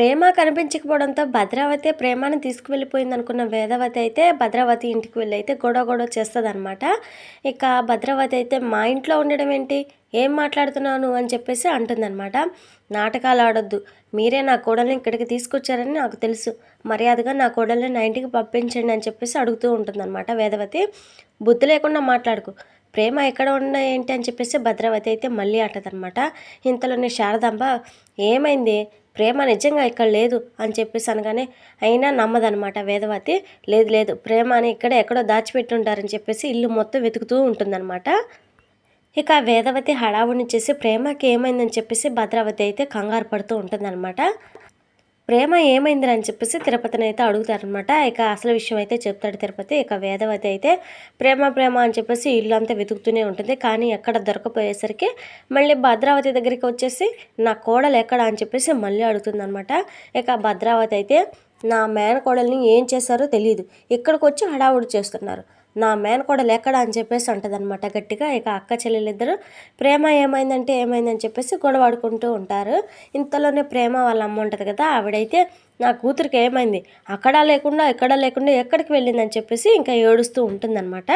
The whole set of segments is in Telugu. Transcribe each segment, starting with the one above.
ప్రేమ కనిపించకపోవడంతో భద్రావతి ప్రేమను తీసుకువెళ్ళిపోయింది అనుకున్న వేదవతి అయితే భద్రావతి ఇంటికి వెళ్ళి అయితే గొడవ గొడవ చేస్తుంది ఇక భద్రావతి అయితే మా ఇంట్లో ఉండడం ఏంటి? ఏం మాట్లాడుతున్నాను? అని చెప్పేసి అంటుందన్నమాట. నాటకాలు ఆడొద్దు. మీరే నా కోడల్ని ఇక్కడికి తీసుకొచ్చారని నాకు తెలుసు. మర్యాదగా నా కోడల్ని నా ఇంటికి పంపించండి అని చెప్పేసి అడుగుతూ ఉంటుందన్నమాట వేదవతి. బుద్ధి లేకుండా మాట్లాడుకు. ప్రేమ ఎక్కడ ఉన్న ఏంటి? అని చెప్పేసి భద్రావతి అయితే మళ్ళీ అంటదనమాట ఇంతలోనే శారదాంబ ఏమైంది? ప్రేమ నిజంగా ఇక్కడ లేదు అని చెప్పేసి అనగానే అయినా నమ్మదనమాట వేదవతి. లేదు లేదు ప్రేమ అని ఇక్కడ ఎక్కడో దాచిపెట్టి ఉంటారని చెప్పేసి ఇల్లు మొత్తం వెతుకుతూ ఉంటుందన్నమాట. ఇక వేదవతి హడావుడిని చేసి ప్రేమకి ఏమైందని చెప్పేసి భద్రావతి అయితే కంగారు పడుతూ ఉంటుందన్నమాట. ప్రేమ ఏమైందిరా అని చెప్పేసి తిరుపతిని అయితే అడుగుతారనమాట ఇక అసలు విషయం అయితే చెప్తాడు తిరుపతి. ఇక వేదవతి అయితే ప్రేమ ప్రేమ అని చెప్పేసి ఇల్లు అంతా వెతుకుతూనే ఉంటుంది. కానీ ఎక్కడ దొరకపోయేసరికి మళ్ళీ భద్రావతి దగ్గరికి వచ్చేసి నా కోడలు ఎక్కడ అని చెప్పేసి మళ్ళీ అడుగుతుందనమాట ఇక భద్రావతి అయితే నా మేనకోడల్ని ఏం చేశారో తెలియదు ఇక్కడికి వచ్చి హడావుడి చేస్తున్నారు. నా మేనకోడలు ఎక్కడ అని చెప్పేసి అంటదనమాట గట్టిగా. ఇక అక్క చెల్లెలిద్దరు ప్రేమ ఏమైందంటే ఏమైందని చెప్పేసి గొడవాడుకుంటూ ఉంటారు. ఇంతలోనే ప్రేమ వాళ్ళ అమ్మ ఉంటుంది కదా ఆవిడైతే నా కూతురికి ఏమైంది? అక్కడ లేకుండా ఎక్కడ లేకుండా ఎక్కడికి వెళ్ళిందని చెప్పేసి ఇంకా ఏడుస్తూ ఉంటుందన్నమాట.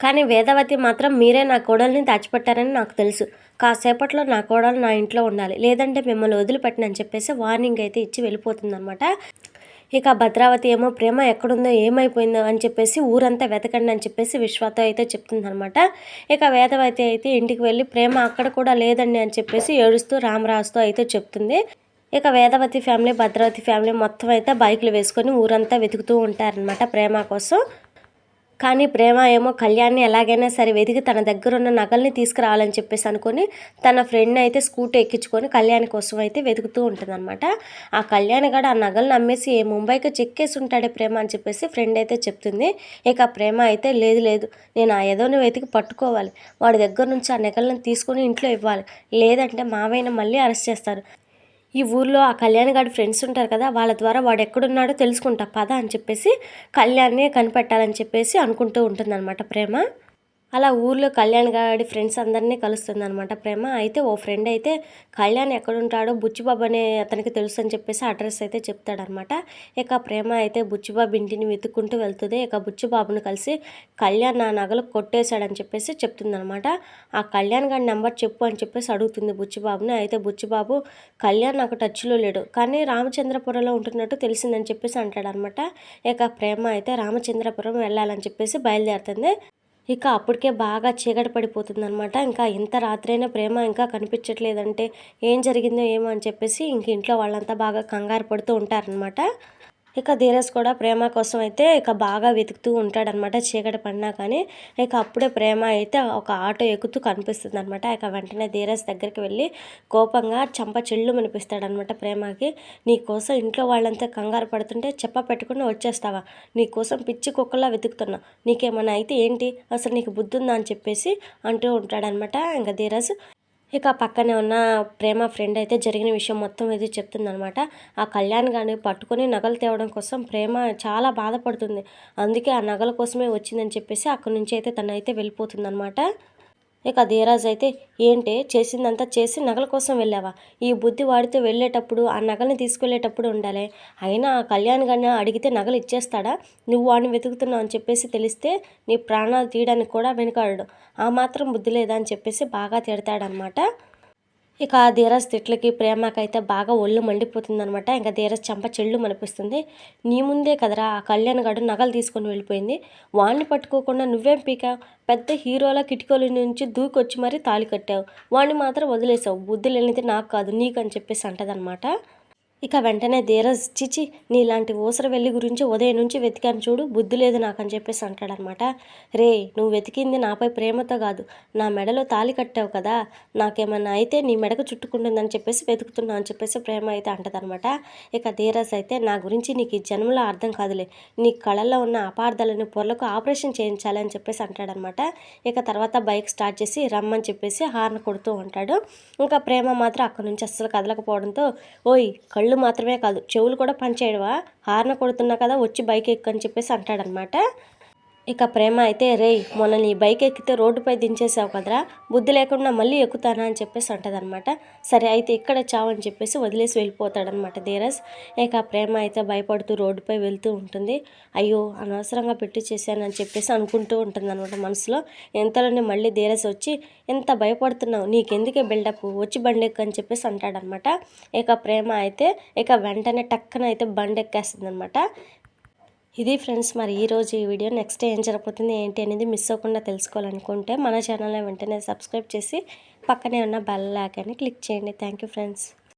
కానీ వేదవతి మాత్రం మీరే నా కోడల్ని దాచిపెట్టారని నాకు తెలుసు. కాసేపట్లో నా కోడలు నా ఇంట్లో ఉండాలి. లేదంటే మిమ్మల్ని వదిలిపెట్టనని చెప్పేసి వార్నింగ్ అయితే ఇచ్చి వెళ్ళిపోతుందన్నమాట. ఇక భద్రావతి ఏమో ప్రేమ ఎక్కడుందో ఏమైపోయిందో అని చెప్పేసి ఊరంతా వెతకండి అని చెప్పేసి విశ్వతో అయితే చెప్తుందనమాట ఇక వేదవతి అయితే ఇంటికి వెళ్ళి ప్రేమ అక్కడ కూడా లేదండి అని చెప్పేసి ఏడుస్తూ రామరాజుతో అయితే చెప్తుంది. ఇక వేదవతి ఫ్యామిలీ భద్రావతి ఫ్యామిలీ మొత్తం అయితే బైకులు వేసుకొని ఊరంతా వెతుకుతూ ఉంటారనమాట ప్రేమ కోసం. కానీ ప్రేమ ఏమో కళ్యాణ్ని ఎలాగైనా సరే వెతికి తన దగ్గర ఉన్న నగల్ని తీసుకురావాలని చెప్పేసి అనుకొని తన ఫ్రెండ్ని అయితే స్కూటీ ఎక్కించుకొని కళ్యాణ్ కోసం అయితే వెతుకుతూ ఉంటుందన్నమాట. ఆ కళ్యాణ్ గడ ఆ నగలను అమ్మేసి ముంబైకి చెక్కేసి ఉంటాడే ప్రేమ అని చెప్పేసి ఫ్రెండ్ అయితే చెప్తుంది. ఇక ప్రేమ అయితే లేదు లేదు నేను ఆ ఏదోని వెతికి పట్టుకోవాలి. వాడి దగ్గర నుంచి ఆ నగలను తీసుకొని ఇంట్లో ఇవ్వాలి. లేదంటే మావైన మళ్ళీ అరెస్ట్ చేస్తారు. ఈ ఊర్లో ఆ కళ్యాణ్ గారి ఫ్రెండ్స్ ఉంటారు కదా వాళ్ళ ద్వారా వాడు ఎక్కడున్నాడో తెలుసుకుంటా పద అని చెప్పేసి కళ్యాణ్ని కనిపెట్టాలని చెప్పేసి అనుకుంటూ ఉంటుందన్నమాట ప్రేమ. అలా ఊర్లో కళ్యాణ్ గారి ఫ్రెండ్స్ అందరినీ కలుస్తుంది అనమాట ప్రేమ. అయితే ఓ ఫ్రెండ్ అయితే కళ్యాణ్ ఎక్కడుంటాడో? బుచ్చిబాబు అనే అతనికి తెలుసు అని చెప్పేసి అడ్రస్ అయితే చెప్తాడనమాట ఇక ప్రేమ అయితే బుచ్చిబాబు ఇంటిని వెతుక్కుంటూ వెళ్తుంది ఇక బుచ్చిబాబుని కలిసి కళ్యాణ్ నా నగలు కొట్టేశాడని చెప్పేసి చెప్తుందనమాట ఆ కళ్యాణ్ గారి నెంబర్ చెప్పు అని చెప్పేసి అడుగుతుంది బుచ్చిబాబుని. అయితే బుచ్చిబాబు కళ్యాణ్ నాకు టచ్లో లేడు కానీ రామచంద్రపురంలో ఉంటున్నట్టు తెలిసిందని చెప్పేసి అంటాడనమాట ఇక ప్రేమ అయితే రామచంద్రపురం వెళ్ళాలని చెప్పేసి బయలుదేరుతుంది. ఇక అప్పటికే బాగా చీకటి పడిపోతుంది అనమాట ఇంకా ఇంత రాత్రైనా ప్రేమ ఇంకా కనిపించట్లేదంటే ఏం జరిగిందో ఏమో అని చెప్పేసి ఇంక ఇంట్లో వాళ్ళంతా బాగా కంగారు పడుతూ ఉంటారనమాట ఇక ధీరజ్ కూడా ప్రేమ కోసం అయితే ఇక బాగా వెతుకుతూ ఉంటాడనమాట చీకటి పడినా కానీ ఇక అప్పుడే ప్రేమ అయితే ఒక ఆటో ఎక్కుతూ కనిపిస్తుంది అనమాట ఇక వెంటనే ధీరజ్ దగ్గరికి వెళ్ళి కోపంగా చంప చెల్లు అనిపిస్తాడనమాట ప్రేమకి. నీ కోసం ఇంట్లో వాళ్ళంతా కంగారు పడుతుంటే చెప్ప పెట్టుకుని వచ్చేస్తావా? నీ కోసం పిచ్చి కుక్కలా వెతుకుతున్నా. నీకేమన్నా అయితే ఏంటి? అసలు నీకు బుద్ధి ఉందా అని చెప్పేసి అంటూ ఉంటాడనమాట ఇంకా ధీరజ్ ఇక పక్కనే ఉన్న ప్రేమ ఫ్రెండ్ అయితే జరిగిన విషయం మొత్తం ఇది చెప్తుందనమాట ఆ కళ్యాణ్ గారిని పట్టుకొని నగలు తేవడం కోసం ప్రేమ చాలా బాధపడుతుంది. అందుకే ఆ నగల కోసమే వచ్చిందని చెప్పేసి అక్కడి నుంచి అయితే తను అయితే వెళ్ళిపోతుందనమాట ఇక ధీరాజ్ అయితే ఏంటి చేసిందంతా చేసి నగల కోసం వెళ్ళావా? ఈ బుద్ధి వాడితే వెళ్ళేటప్పుడు ఆ నగల్ని తీసుకెళ్ళేటప్పుడు ఉండాలి. అయినా ఆ కళ్యాణ్ గారిని అడిగితే నగలు ఇచ్చేస్తాడా? నువ్వు వాడిని వెతుకుతున్నావు అని చెప్పేసి తెలిస్తే నీ ప్రాణాలు తీయడానికి కూడా వెనుకాడు ఆ మాత్రం బుద్ధి లేదా అని చెప్పేసి బాగా తిడతాడనమాట ఇక ధీరజ్ తిట్లకి ప్రేమకైతే బాగా ఒళ్ళు మండిపోతుందనమాట ఇంకా ధీరజ్ చెంప చెల్లు మనిపిస్తుంది నీ ముందే కదరా ఆ కళ్యాణ్ గడు నగలు తీసుకొని వెళ్ళిపోయింది. వాడిని పట్టుకోకుండా నువ్వేం పీకా పెద్ద హీరోల కిటికీల నుంచి దూకొచ్చి మరీ తాళి కట్టావు. వాడిని మాత్రం వదిలేసావు. బుద్ధి లేనిది నాకు కాదు నీకు అని చెప్పేసి అంటదనమాట ఇక వెంటనే ధీరజ్ చిచి నీలాంటి ఊసర వెళ్ళి గురించి ఉదయం నుంచి వెతికాను చూడు బుద్ధి లేదు నాకు అని చెప్పేసి అంటాడనమాట రే నువ్వు వెతికింది నాపై ప్రేమతో కాదు నా మెడలో తాలి కట్టావు కదా నాకేమన్నా అయితే నీ మెడకు చుట్టుకుంటుందని చెప్పేసి వెతుకుతున్నా అని చెప్పేసి ప్రేమ అయితే అంటదనమాట ఇక ధీరజ్ అయితే నా గురించి నీకు ఈ జన్మలో అర్థం కాదులే నీ కళల్లో ఉన్న అపార్థాలని పొరలకు ఆపరేషన్ చేయించాలని చెప్పేసి అంటాడనమాట ఇక తర్వాత బైక్ స్టార్ట్ చేసి రమ్మని చెప్పేసి హార్న్ కొడుతూ ఉంటాడు. ఇంకా ప్రేమ మాత్రం అక్కడి నుంచి అస్సలు కదలకపోవడంతో ఓయ్ కళ్ళు కళ్ళు మాత్రమే కాదు చెవులు కూడా పనిచేయడవా హార్న కొడుతున్నా కదా వచ్చి బైక్ ఎక్కు అని చెప్పేసి అంటాడనమాట. ఇక ప్రేమ అయితే రేయ్ మొన్న నీ బైక్ ఎక్కితే రోడ్డుపై దించేసావు కదరా బుద్ధి లేకుండా మళ్ళీ ఎక్కుతానా అని చెప్పేసి అంటదనమాట సరే అయితే ఇక్కడ చావని చెప్పేసి వదిలేసి వెళ్ళిపోతాడనమాట ధీరజ్. ఇక ప్రేమ అయితే భయపడుతూ రోడ్డుపై వెళ్తూ ఉంటుంది. అయ్యో అనవసరంగా పెట్టి చేశానని చెప్పేసి అనుకుంటూ ఉంటుంది అనమాట మనసులో. ఎంతలోనే మళ్ళీ ధీరజ్ వచ్చి ఎంత భయపడుతున్నావు నీకెందుకే బిల్డప్ వచ్చి బండి ఎక్కు అని చెప్పేసి అంటాడనమాట ఇక ప్రేమ అయితే ఇక వెంటనే టక్కన అయితే బండెక్కేస్తుంది అనమాట ఇది ఫ్రెండ్స్ మరి ఈరోజు ఈ వీడియో. నెక్స్ట్ ఏం జరగబోతుంది ఏంటి అనేది మిస్ అవ్వకుండా తెలుసుకోవాలనుకుంటే మన ఛానల్ని వెంటనే సబ్స్క్రైబ్ చేసి పక్కనే ఉన్న బెల్ లాగానే క్లిక్ చేయండి. Thank you friends